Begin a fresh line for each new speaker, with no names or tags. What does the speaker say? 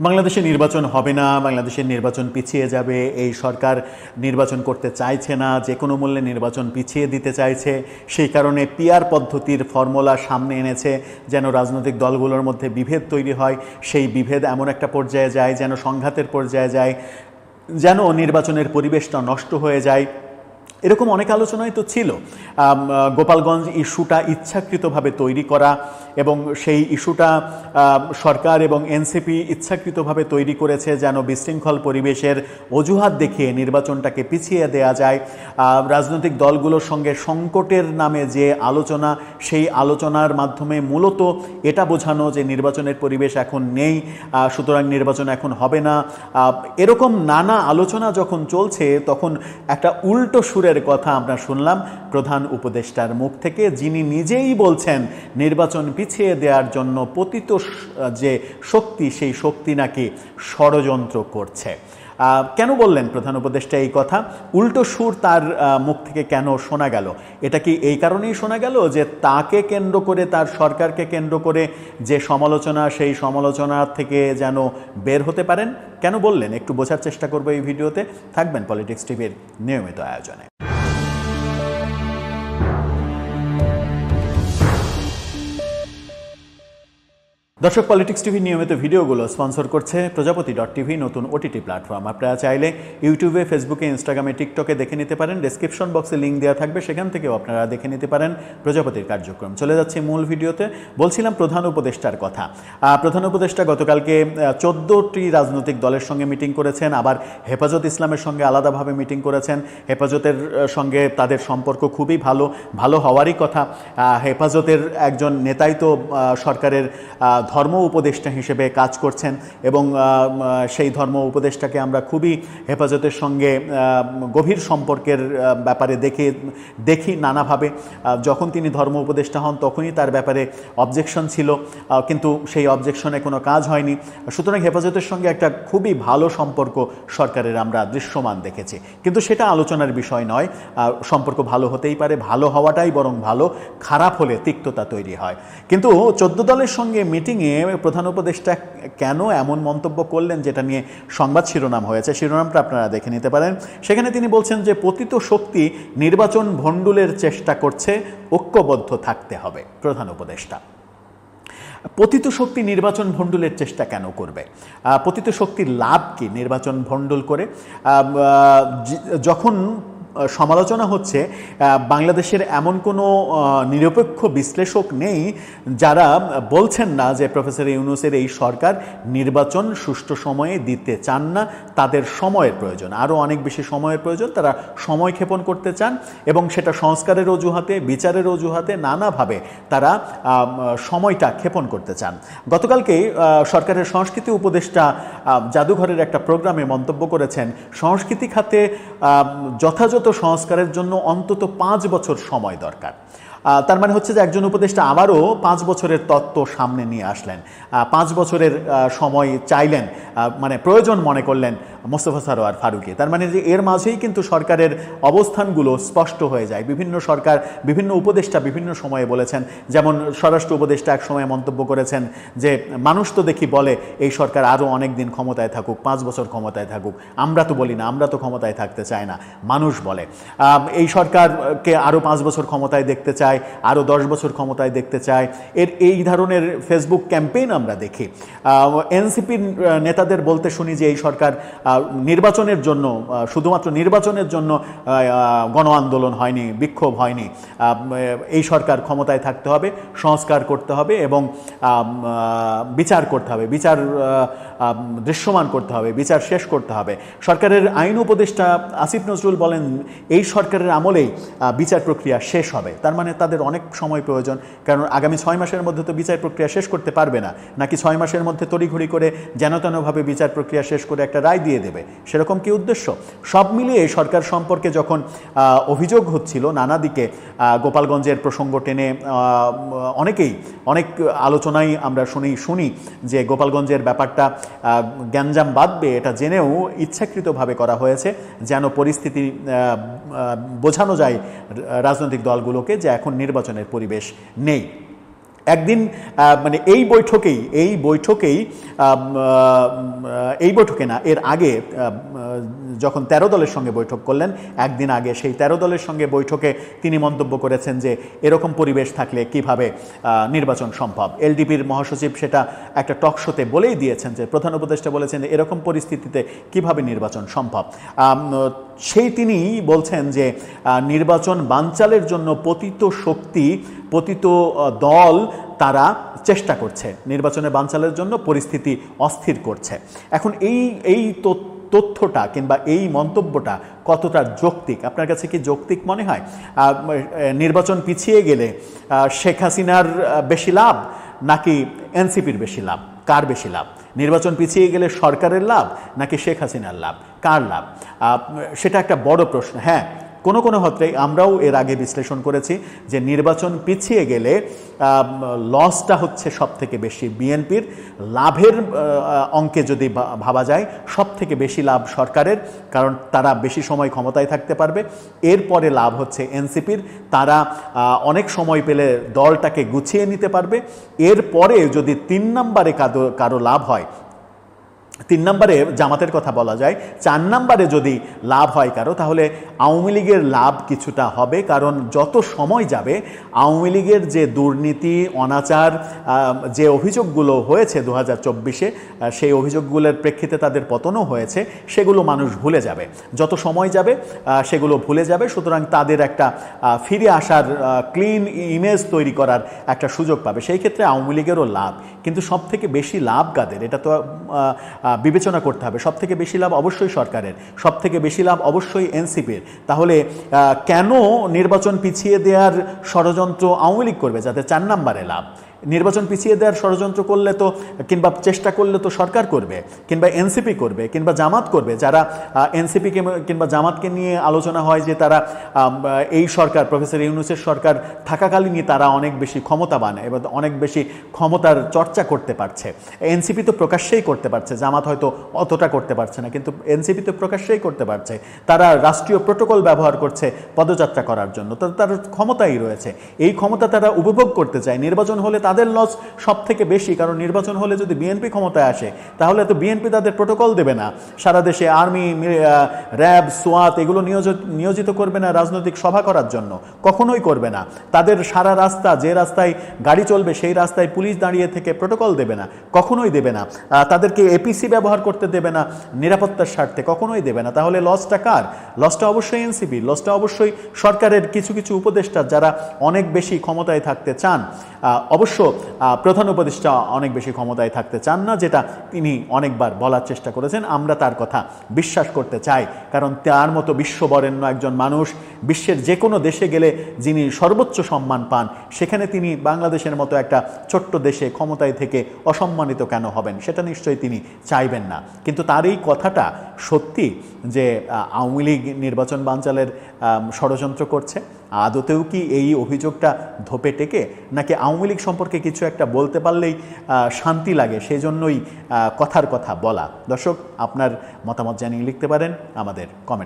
বাংলাদেশে নির্বাচন হবে না, বাংলাদেশের নির্বাচন পিছিয়ে যাবে, এই সরকার নির্বাচন করতে চাইছে না, যে কোনো মূল্যে নির্বাচন পিছিয়ে দিতে চাইছে, সেই কারণে পিয়ার পদ্ধতির ফর্মুলা সামনে এনেছে, যেন রাজনৈতিক দলগুলোর মধ্যে বিভেদ তৈরি হয়, সেই বিভেদ এমন একটা পর্যায়ে যায়, যেন সংঘাতের পর্যায়ে যায়, যেন নির্বাচনের পরিবেশটা নষ্ট হয়ে যায়। এরকম অনেক আলোচনাই তো ছিল। গোপালগঞ্জ ইস্যুটা ইচ্ছাকৃতভাবে তৈরি করা এবং সেই ইস্যুটা সরকার এবং এনসিপি ইচ্ছাকৃতভাবে তৈরি করেছে যেন বিশৃঙ্খল পরিবেশের অজুহাত দেখিয়ে নির্বাচনটাকে পিছিয়ে দেয়া যায়। রাজনৈতিক দলগুলোর সঙ্গে সংকটের নামে যে আলোচনা, সেই আলোচনার মাধ্যমে মূলত এটা বোঝানো যে নির্বাচনের পরিবেশ এখন নেই সুতরাং নির্বাচন এখন হবে না। এরকম নানা আলোচনা যখন চলছে, তখন একটা উল্টো সুরের কথা আমরা শুনলাম প্রধান উপদেষ্টার মুখ থেকে, যিনি নিজেই বলছেন নির্বাচন পিছিয়ে দেওয়ার জন্য পতিত যে শক্তি, সেই শক্তি নাকি ষড়যন্ত্র করছে। কেন বললেন প্রধান উপদেষ্টা এই কথা? উল্টো সুর তার মুখ থেকে কেন শোনা গেল? এটা কি এই কারণেই শোনা গেল যে তাকে কেন্দ্র করে, তার সরকারকে কেন্দ্র করে যে সমালোচনা, সেই সমালোচনা থেকে যেন বের হতে পারেন? কেন বললেন? একটু বোঝার চেষ্টা করব এই ভিডিওতে। থাকবেন পলিটিক্স টিভির নিয়মিত আয়োজনে। দর্শক পলিটিক্স টিভি নিয়মিত ভিডিওগুলো স্পন্সর করছে প্রজাপতি ডট টিভি, নতুন ওটিটি প্ল্যাটফর্ম আপনারা চাইলে ইউটিউবে ফেসবুকে ইনস্টাগ্রামে টিকটকে দেখে নিতে পারেন। ডেসক্রিপশন বক্সে লিঙ্ক দেওয়া থাকবে, সেখান থেকেও আপনারা দেখে নিতে পারেন প্রজাপতির কার্যক্রম। চলে যাচ্ছে মূল ভিডিওতে। বলছিলাম প্রধান উপদেষ্টার কথা। প্রধান উপদেষ্টা গতকালকে চোদ্দোটি রাজনৈতিক দলের সঙ্গে মিটিং করেছেন। আবার হেফাজত ইসলামের সঙ্গে আলাদাভাবে মিটিং করেছেন। হেফাজতের সঙ্গে তাদের সম্পর্ক খুবই ভালো। ভালো হওয়ারই কথা। হেফাজতের একজন নেতাই তো সরকারের ধর্ম উপদেষ্টা হিসেবে কাজ করছেন এবং সেই ধর্ম উপদেষ্টাকে আমরা খুবই হেফাজতের সঙ্গে গভীর সম্পর্কের ব্যাপারে দেখে, দেখি নানাভাবে। যখন তিনি ধর্ম উপদেষ্টা হন তখনই তার ব্যাপারে অবজেকশন ছিল। কিন্তু সেই অবজেকশনে কোনো কাজ হয়নি। সুতরাং হেফাজতের সঙ্গে একটা খুবই ভালো সম্পর্ক সরকারের আমরা দৃশ্যমান দেখেছি। কিন্তু সেটা আলোচনার বিষয় নয়। সম্পর্ক ভালো হতেই পারে, ভালো হওয়াটাই বরং ভালো। খারাপ হলে তিক্ততা তৈরি হয়। কিন্তু চোদ্দ দলের সঙ্গে মিটিংয়ে প্রধান উপদেষ্টা কেন এমন মন্তব্য করলেন যেটা নিয়ে সংবাদ শিরোনাম হয়েছে? শিরোনামটা আপনারা দেখে নিতে পারেন। সেখানে তিনি বলছেন যে, পতিত শক্তি নির্বাচন ভণ্ডুলের চেষ্টা করছে, ঐক্যবদ্ধ থাকতে হবে। প্রধান উপদেষ্টা। পতিত শক্তি নির্বাচন ভণ্ডুলের চেষ্টা কেন করবে? পতিত শক্তির লাভ কি নির্বাচন ভণ্ডুল করে? যখন সমালোচনা হচ্ছে বাংলাদেশের এমন কোনো নিরপেক্ষ বিশ্লেষক নেই যারা বলছেন না যে প্রফেসর ইউনুসের এই সরকার নির্বাচন সুষ্ঠু সময়ে দিতে চান না তাদের সময়ের প্রয়োজন। আরও অনেক বেশি সময়ের প্রয়োজন তারা সময় ক্ষেপণ করতে চান এবং সেটা সংস্কারের অজুহাতে বিচারের অজুহাতে নানাভাবে তারা সময়টা ক্ষেপণ করতে চান। গতকালকে আহ, সরকারের সংস্কৃতি উপদেষ্টা জাদুঘরের একটা প্রোগ্রামে মন্তব্য করেছেন সংস্কৃতি খাতে আম, যথাযথ সংস্কারের জন্য অন্তত পাঁচ বছর সময় দরকার। তার মানে হচ্ছে যে একজন উপদেষ্টা আবারও পাঁচ বছরের তত্ত্ব সামনে নিয়ে আসলেন। পাঁচ বছরের সময় চাইলেন। মানে প্রয়োজন মনে করলেন। মোস্তফা সারোয়ার ফারুকি। তার মানে যে এর মাঝেই কিন্তু সরকারের অবস্থানগুলো স্পষ্ট হয়ে যায়। বিভিন্ন সরকার, বিভিন্ন উপদেষ্টা বিভিন্ন সময়ে বলেছেন, যেমন স্বরাষ্ট্র উপদেষ্টা এক সময় মন্তব্য করেছেন যে, মানুষ তো দেখি বলে, এই সরকার আরও অনেক দিন ক্ষমতায় থাকুক, পাঁচ বছর ক্ষমতায় থাকুক। আমরা তো বলি না, আমরা তো ক্ষমতায় থাকতে চাই না, মানুষ বলে। এই সরকারকে আরও পাঁচ বছর ক্ষমতায় দেখতে চায় আরও দশ বছর ক্ষমতায় দেখতে চায়। এর এই ধরনের ফেসবুক ক্যাম্পেইন আমরা দেখি। এনসিপির নেতাদের বলতে শুনি যে, এই সরকার নির্বাচনের জন্য শুধুমাত্র নির্বাচনের জন্য গণ আন্দোলন হয়নি, বিক্ষোভ হয়নি। এই সরকার ক্ষমতায় থাকতে হবে, সংস্কার করতে হবে এবং বিচার করতে হবে, বিচার দৃশ্যমান করতে হবে, বিচার শেষ করতে হবে। সরকারের আইন উপদেষ্টা আসিফ নজরুল বলেন, এই সরকারের আমলেই বিচার প্রক্রিয়া শেষ হবে। তার মানে তাদের অনেক সময় প্রয়োজন, কারণ আগামী ছয় মাসের মধ্যে তো বিচার প্রক্রিয়া শেষ করতে পারবে না। নাকি ছয় মাসের মধ্যে তড়িঘড়ি করে যেন তেনভাবে বিচার প্রক্রিয়া শেষ করে একটা রায় দিয়ে দেবে। সেরকম কি উদ্দেশ্য? সব মিলিয়ে সরকার সম্পর্কে যখন অভিযোগ হচ্ছিল, নানা দিকে গোপালগঞ্জের প্রসঙ্গ টেনে অনেকেই, অনেক আলোচনাই আমরা শুনি শুনি যে গোপালগঞ্জের ব্যাপারটা গ্যাঞ্জাম বাঁধবে এটা জেনেও ইচ্ছাকৃতভাবে করা হয়েছে, যেন পরিস্থিতি বোঝানো যায় রাজনৈতিক দলগুলোকে যে এখন নির্বাচনের পরিবেশ নেই। একদিন মানে এই বৈঠকেই এই বৈঠকেই এই বৈঠকে না, এর আগে যখন তেরো দলের সঙ্গে বৈঠক করলেন, একদিন আগে সেই তেরো দলের সঙ্গে বৈঠকে তিনি মন্তব্য করেছেন যে, এরকম পরিবেশ থাকলে কীভাবে নির্বাচন সম্ভব? এলডিপির মহাসচিব সেটা একটা টকশোতে বলেই দিয়েছেন যে, প্রধান উপদেষ্টা বলেছেন এরকম পরিস্থিতিতে কীভাবে নির্বাচন সম্ভব? সেই তিনি বলছেন যে নির্বাচন বানচালের জন্য পতিত শক্তি, পতিত দল তারা চেষ্টা করছে। নির্বাচনে বানচালের জন্য পরিস্থিতি অস্থির করছে। এখন এই এই তথ্যটা কিংবা এই মন্তব্যটা কতটা যৌক্তিক? আপনার কাছে কি যৌক্তিক মনে হয়? নির্বাচন পিছিয়ে গেলে শেখ হাসিনার বেশি লাভ নাকি এনসিপির বেশি লাভ? কার বেশি লাভ? নির্বাচন পিছিয়ে গেলে সরকারের লাভ নাকি শেখ হাসিনার লাভ? কার লাভ? সেটা একটা বড় প্রশ্ন। হ্যাঁ কোনো কোনো ক্ষেত্রে আমরাও এর আগে বিশ্লেষণ করেছি যে নির্বাচন পিছিয়ে গেলে লসটা হচ্ছে সব থেকে বেশি। বিএনপির লাভের অঙ্কে যদি ভাবা যায় সব থেকে বেশি লাভ সরকারের, কারণ তারা বেশি সময় ক্ষমতায় থাকতে পারবে। এরপরে লাভ হচ্ছে এনসিপির। তারা অনেক সময় পেলে দলটাকে গুছিয়ে নিতে পারবে। এরপরে যদি তিন নম্বরে কারও কারও লাভ হয় তিন নম্বরে জামাতের কথা বলা যায়, চার নম্বরে যদি লাভ হয় কারও, তাহলে আওয়ামী লীগের লাভ কিছুটা হবে, কারণ যত সময় যাবে, আওয়ামী লীগের যে দুর্নীতি, অনাচার যে অভিযোগগুলো হয়েছে দু হাজার চব্বিশে সেই অভিযোগগুলোর প্রেক্ষিতে তাদের পতনও হয়েছে, সেগুলো মানুষ ভুলে যাবে। যত সময় যাবে সেগুলো ভুলে যাবে, সুতরাং তাদের একটা ফিরে আসার ক্লিন ইমেজ তৈরি করার একটা সুযোগ পাবে। সেই ক্ষেত্রে আওয়ামী লীগেরও লাভ। কিন্তু সব থেকে বেশি লাভ কাদের? এটা তো বিবেচনা করতে হবে। সব থেকে বেশি লাভ অবশ্যই সরকারের সব থেকে বেশি লাভ অবশ্যই এনসিপির। তাহলে কেন নির্বাচন পিছিয়ে দেওয়ার ষড়যন্ত্র আওয়ামী লীগ করবে যাতে চার নম্বরে লাভ? নির্বাচন পিছিয়ে দেওয়ার ষড়যন্ত্র করলে তো, কিংবা চেষ্টা করলে তো সরকার করবে, কিংবা এনসিপি করবে, কিংবা জামাত করবে, যারা এনসিপি কিংবা জামাতকে নিয়ে আলোচনা হয় যে তারা এই সরকার, প্রফেসর ইউনুসের সরকার থাকাকালীনই তারা অনেক বেশি ক্ষমতাবান এবং অনেক বেশি ক্ষমতার চর্চা করতে পারছে। এনসিপি তো প্রকাশ্যেই করতে পারছে, জামাত হয়তো অতটা করতে পারছে না, কিন্তু এনসিপি তো প্রকাশ্যেই করতে পারছে। তারা রাষ্ট্রীয় প্রোটোকল ব্যবহার করছে পদযাত্রা করার জন্য তার ক্ষমতাই রয়েছে। এই ক্ষমতা তারা উপভোগ করতে চায়, নির্বাচন হলে তাদের লস সব থেকে বেশি। কারণ নির্বাচন হলে যদি বিএনপি ক্ষমতায় আসে তাহলে তো বিএনপি তাদের প্রোটোকল দেবে না। সারা দেশে আর্মি র্যাব সোয়াত এগুলো নিয়োজিত নিয়োজিত করবে না রাজনৈতিক সভা করার জন্য। কখনোই করবে না। তাদের সারা রাস্তা যে রাস্তায় গাড়ি চলবে সেই রাস্তায় পুলিশ দাঁড়িয়ে থেকে প্রোটোকল দেবে না। কখনোই দেবে না। তাদেরকে এপিসি ব্যবহার করতে দেবে না নিরাপত্তার স্বার্থে। কখনোই দেবে না। তাহলে লসটা কার? লসটা অবশ্যই এনসিপি লসটা অবশ্যই সরকারের কিছু কিছু উপদেষ্টা যারা অনেক বেশি ক্ষমতায় থাকতে চান। আহ, অবশ্য প্রধান উপদেষ্টা অনেক বেশি ক্ষমতায় থাকতে চান না, যেটা তিনি অনেকবার বলার চেষ্টা করেছেন। আমরা তার কথা বিশ্বাস করতে চাই, কারণ তার মতো বিশ্ববরেণ্য একজন মানুষ, বিশ্বের যে কোনো দেশে গেলে যিনি সর্বোচ্চ সম্মান পান, সেখানে তিনি বাংলাদেশের মতো একটা ছোট্ট দেশে ক্ষমতায় থেকে অসম্মানিত কেন হবেন, সেটা নিশ্চয়ই তিনি চাইবেন না। কিন্তু তার এই কথাটা সত্যি যে আওয়ামী লীগ নির্বাচন বাঞ্চালের ষড়যন্ত্র করছে আদতেও কি এই অভিযোগটা ধোপে টেকে? নাকি আওয়ামী লীগ সম্পর্কে কিছু একটা বলতে পারলেই শান্তি লাগে? সেই জন্যই কথার কথা বলা। দর্শক, আপনার মতামত জানিয়ে লিখতে পারেন আমাদের কমেন্ট